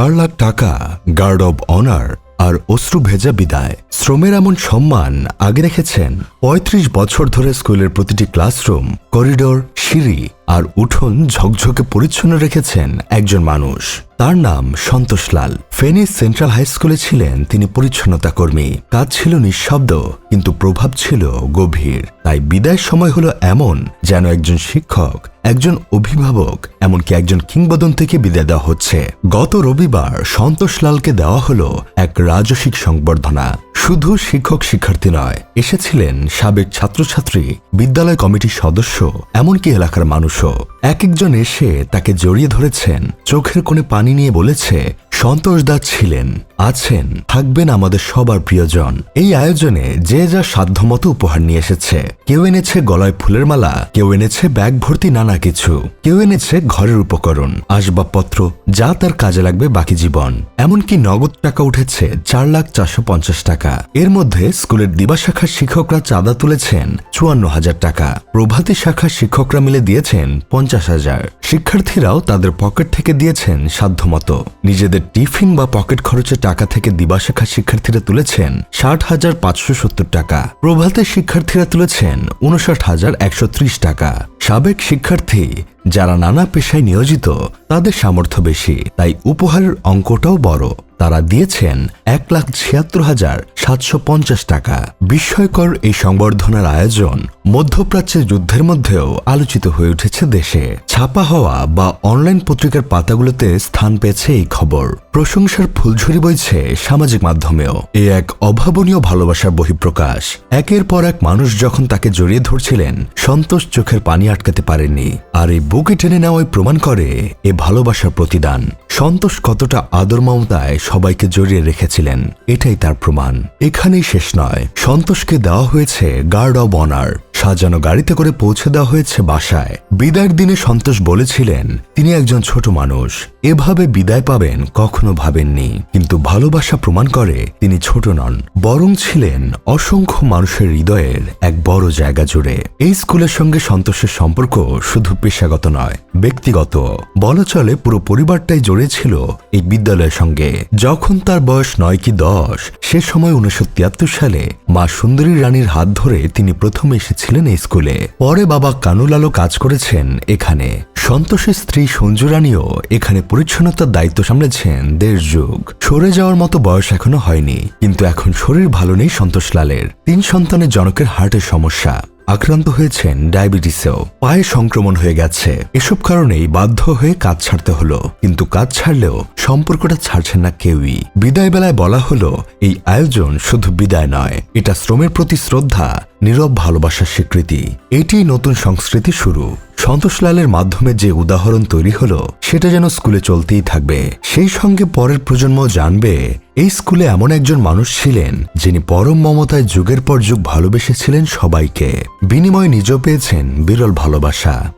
চার লাখ টাকা guard of honour আর অশ্রু ভেজা বিদায়। শ্রমের এমন সম্মান আগে রেখেছেন ৩৫ বছর ধরে স্কুলের প্রতিটি ক্লাসরুম করিডোর সিঁড়ি আর উঠোন ঝকঝকে পরিচ্ছন্ন রেখেছেন একজন মানুষ। তার নাম সন্তোষলাল ফেনি সেন্ট্রাল হাই স্কুলে ছিলেন তিনি পরিচ্ছন্নতা কর্মী। কাজ ছিল নিঃশব্দ, কিন্তু প্রভাব ছিল গভীর। তাই বিদায় সময় হলো এমন যেন একজন শিক্ষক, একজন অভিভাবক, এমনকি একজন কিংবদন্তিকে বিদায় দেওয়া হচ্ছে। গত রবিবার সন্তোষলালকে দেওয়া হলো এক রাজসিক সংবর্ধনা। শুধু শিক্ষক শিক্ষার্থী নয়, এসেছিলেন সাবেক ছাত্রছাত্রী, বিদ্যালয় কমিটির সদস্য, এমনকি এলাকার মানুষও। এক একজন এসে তাকে জড়িয়ে ধরেছেন, চোখের কোণে পানি নিয়ে বলেছে সন্তোষ দাস ছিলেন, আছেন, থাকবেন আমাদের সবার প্রিয়জন। এই আয়োজনে যে যা সাধ্যমতো উপহার নিয়ে এসেছে। কেউ এনেছে গলায় ফুলের মালা, কেউ এনেছে ব্যাগ ভর্তি নানা কিছু, কেউ এনেছে ঘরের উপকরণ, আসবাবপত্র, যা তার কাজে লাগবে বাকি জীবন। এমনকি নগদ টাকা উঠেছে চার লাখ চারশো পঞ্চাশ টাকা। এর মধ্যে স্কুলের দিবা শাখার শিক্ষকরা চাঁদা তুলেছেন চুয়ান্ন হাজার টাকা। প্রভাতী শাখার শিক্ষকরা মিলে দিয়েছেন পঞ্চাশ হাজার। শিক্ষার্থীরাও তাদের পকেট থেকে দিয়েছেন সাধ্যমতো। নিজেদের টিফিন বা পকেট খরচের টাকা থেকে দিবাশাখা শিক্ষার্থীরা তুলেছেন ষাট হাজার পাঁচশো সত্তর টাকা। প্রভাতের শিক্ষার্থীরা তুলেছেন উনষাট হাজার একশো ত্রিশ টাকা। সাবেক শিক্ষার্থী যারা নানা পেশায় নিয়োজিত, তাদের সামর্থ্য বেশি, তাই উপহারের অঙ্কটাও বড়। তারা দিয়েছেন এক লাখ ছিয়াত্তর হাজার সাতশো পঞ্চাশ টাকা। বিস্ময়কর এই সংবর্ধনার আয়োজন মধ্যপ্রাচ্যের যুদ্ধের মধ্যেও আলোচিত হয়ে উঠেছে দেশে। ছাপা হওয়া বা অনলাইন পত্রিকার পাতাগুলোতে স্থান পেয়েছে এই খবর। প্রশংসার ফুলঝুরি বইছে সামাজিক মাধ্যমেও। এ এক অভাবনীয় ভালোবাসার বহিঃপ্রকাশ। একের পর এক মানুষ যখন তাকে জড়িয়ে ধরছিলেন, সন্তোষ চোখের পানি আটকাতে পারেননি। আর এই বুকে টেনে নেওয়াই প্রমাণ করে এ ভালোবাসার প্রতিদান। সন্তোষ কতটা আদর মমতায় সবাইকে জড়িয়ে রেখেছিলেন, এটাই তার প্রমাণ। এখানেই শেষ নয়। সন্তোষকে দেওয়া হয়েছে গার্ড অব অনার সাজানো গাড়িতে করে পৌঁছে দেওয়া হয়েছে বাসায়। বিদায়ের দিনে সন্তোষ বলেছিলেন, তিনি একজন ছোট মানুষ। এভাবে বিদায় পাবেন কখনো ভাবেননি। কিন্তু ভালোবাসা প্রমাণ করে তিনি ছোট নন। বরং ছিলেন অসংখ্য মানুষের হৃদয়ের এক বড় জায়গা জুড়ে। এই স্কুলের সঙ্গে সন্তোষের সম্পর্ক শুধু পেশাগত নয়, ব্যক্তিগত। বলা চলে পুরো পরিবারটাই জড়ে জড়িয়েছিল এই বিদ্যালয়ের সঙ্গে। যখন তার বয়স নয় কি দশ, সে সময় উনিশশো তিয়াত্তর সালে মা সুন্দরী রানীর হাত ধরে তিনি প্রথম এসেছিলেন। এই স্কুলে। পরে বাবা কানুলালও কাজ করেছেন এখানে। সন্তোষের স্ত্রী সঞ্জু রানীও এখানে পরিচ্ছন্নতার দায়িত্ব সামলেছেন দেড় যুগ। সরে যাওয়ার মতো বয়স এখনও হয়নি, কিন্তু এখন শরীর ভালো নেই সন্তোষ লালের তিন সন্তানের জনকের হার্টের সমস্যা। আক্রান্ত হয়েছেন ডায়াবেটিসেও। পায়ে সংক্রমণ হয়ে গেছে। এসব কারণেই বাধ্য হয়ে কাজ ছাড়তে হলো। কিন্তু কাজ ছাড়লেও সম্পর্কটা ছাড়ছেন না কেউই। বিদায় বেলায় বলা হলো, এই আয়োজন শুধু বিদায় নয়, এটা শ্রমের প্রতি শ্রদ্ধা, নীরব ভালোবাসার স্বীকৃতি। এটি নতুন সংস্কৃতি শুরু। সন্তোষলালের মাধ্যমে যে উদাহরণ তৈরি হলো, সেটা যেন স্কুলে চলতেই থাকবে। সেই সঙ্গে পরের প্রজন্ম জানবে, এই স্কুলে এমন একজন মানুষ ছিলেন, যিনি পরম মমতায় যুগের পর যুগ ভালোবেসেছিলেন সবাইকে। বিনিময়ে নিজ পেয়েছেন বিরল ভালোবাসা।